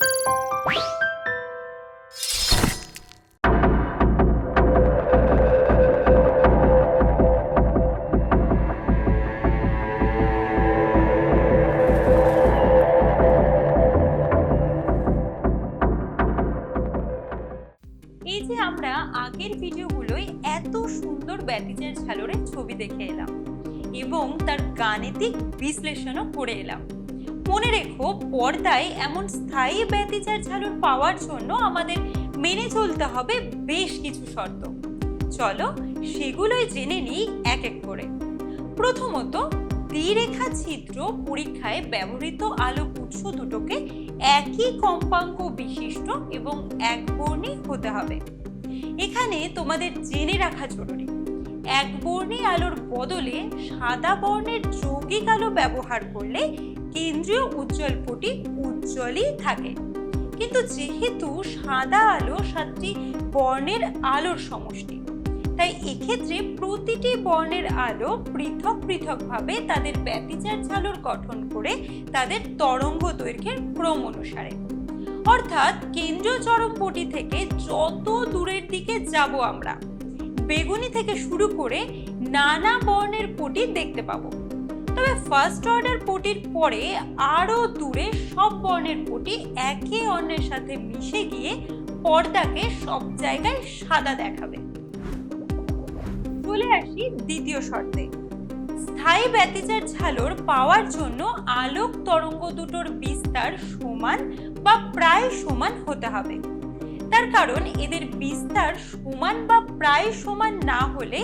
এই যে আমরা আগের ভিডিওগুলোয় এত সুন্দর ব্যাটিজের ঝালরের ছবি দেখে এলাম এবং তার গাণিতিক বিশ্লেষণও করে এলাম। মনে রেখো, পর্দায় এমন স্থায়ী ব্যতিচার ঝালর পাওয়ার জন্য আমাদের মেনে চলতে হবে বেশ কিছু শর্ত। চলো সেগুলোই জেনে নিই এক এক করে। প্রথমত দ্বিরেখা ছিদ্র পরীক্ষায় ব্যবহৃত আলোক উৎস দুটোকে একই কম্পাঙ্ক বিশিষ্ট এবং একবর্ণী হতে হবে। এখানে তোমাদের জেনে রাখা জরুরি। একবর্ণী আলোর বদলে সাদা বর্ণের যৌগিক আলো ব্যবহার করলে কেন্দ্রীয় উজ্জ্বল পটি উজ্জ্বলই থাকে। কিন্তু যেহেতু সাদা আলো সাতটি বর্ণের আলোর সমষ্টি, তাই এক্ষেত্রে প্রতিটি বর্ণের আলো পৃথক পৃথকভাবে তাদের ব্যতিচার ঝালর গঠন করে তাদের তরঙ্গ দৈর্ঘ্যের ক্রম অনুসারে। অর্থাৎ কেন্দ্রীয় চরমপটি থেকে যত দূরের দিকে যাব আমরা, বেগুনি থেকে শুরু করে নানা বর্ণের পটি দেখতে পাবো। তবে ফার্স্ট অর্ডার পটির পরে আরও দূরে সব বর্ণের পটি একে অন্যের সাথে মিশে গিয়ে পর্দাকে সব জায়গায় সাদা দেখাবে। চলে আসি দ্বিতীয় শর্তে। স্থায়ী ব্যতিচার ঝালর পাওয়ার জন্য আলোক তরঙ্গ দুটোর বিস্তার সমান বা প্রায় সমান হতে হবে। তার কারণ এদের বিস্তার সমান বা প্রায় সমান না হলে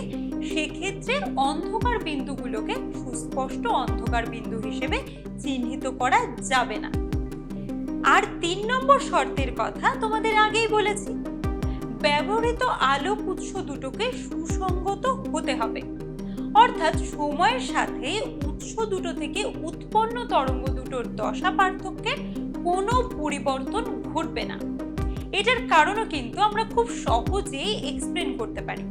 সেক্ষেত্রে অন্ধকার বিন্দুগুলোকে সুস্পষ্ট অন্ধকার বিন্দু হিসেবে চিহ্নিত করা যাবে না। আর তিন নম্বর শর্তের কথা তোমাদের আগেই বলেছি, ব্যবহৃত আলোক উৎস দুটোকে সুসঙ্গত হতে হবে। অর্থাৎ সময়ের সাথে উৎস দুটো থেকে উৎপন্ন তরঙ্গ দুটোর দশা পার্থক্যের কোনো পরিবর্তন ঘটবে না। এটার কারণও কিন্তু আমরা খুব সহজেই এক্সপ্লেন করতে পারি।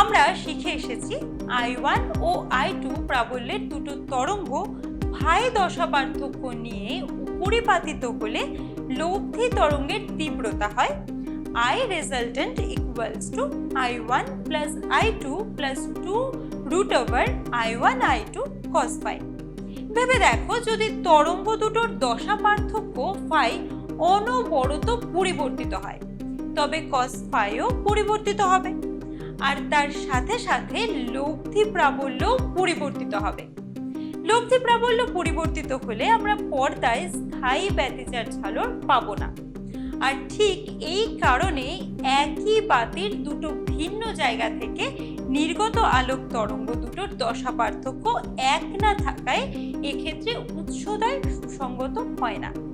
আমরা শিখে এসেছি আই ওয়ান ও আই টু প্রাবল্যের দুটো তরঙ্গ ভাই দশা পার্থক্য নিয়ে পরিপাতিত হলে লব্ধি তরঙ্গের তীব্রতা হয়। I resultant equals to I1 plus I2 plus 2 root over I1 I2 cos phi ভেবে দেখো যদি তরঙ্গ দুটোর দশা পার্থক্য ফাই অনবরত পরিবর্তিত হয়। তবে কস ফাইও পরিবর্তিত হবে। আর তার সাথে সাথে লব্ধি প্রাবল্য পরিবর্তিত হবে। লব্ধি প্রাবল্য পরিবর্তিত হলে আমরা পর্দায় স্থায়ী ব্যতিচার ঝালর পাবো না। আর ঠিক এই কারণে একই বাতির দুটো ভিন্ন জায়গা থেকে নির্গত আলোক তরঙ্গ দুটোর দশা পার্থক্য এক না থাকায় এক্ষেত্রে উৎসদয় সুসঙ্গত হয় না।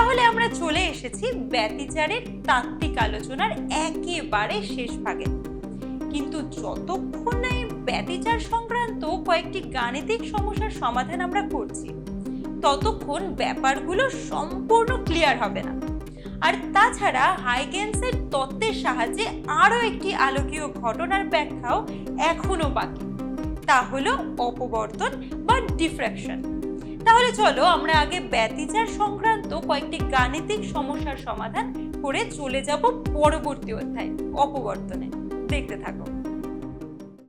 তাহলে আমরা চলে এসেছি ব্যতিচারের তাত্ত্বিক আলোচনার একেবারে শেষ ভাগে। কিন্তু যতক্ষণ না এই ব্যতিচার সংক্রান্ত কয়েকটি গাণিতিক সমস্যার সমাধান আমরা করছি, ততক্ষণ ব্যাপারগুলো সম্পূর্ণ ক্লিয়ার হবে না। আর তাছাড়া হাইগেন্সের তত্ত্বের সাহায্যে আরও একটি আলোকীয় ঘটনার ব্যাখ্যাও এখনও বাকি। তা হলো অপবর্তন বা ডিফ্র্যাকশন তাহলে চলো আমরা আগে ব্যতিচার সংক্রান্ত কয়েকটি গাণিতিক সমস্যার সমাধান করে চলে যাব পরবর্তী অধ্যায়, অপবর্তনে। দেখতে থাকো।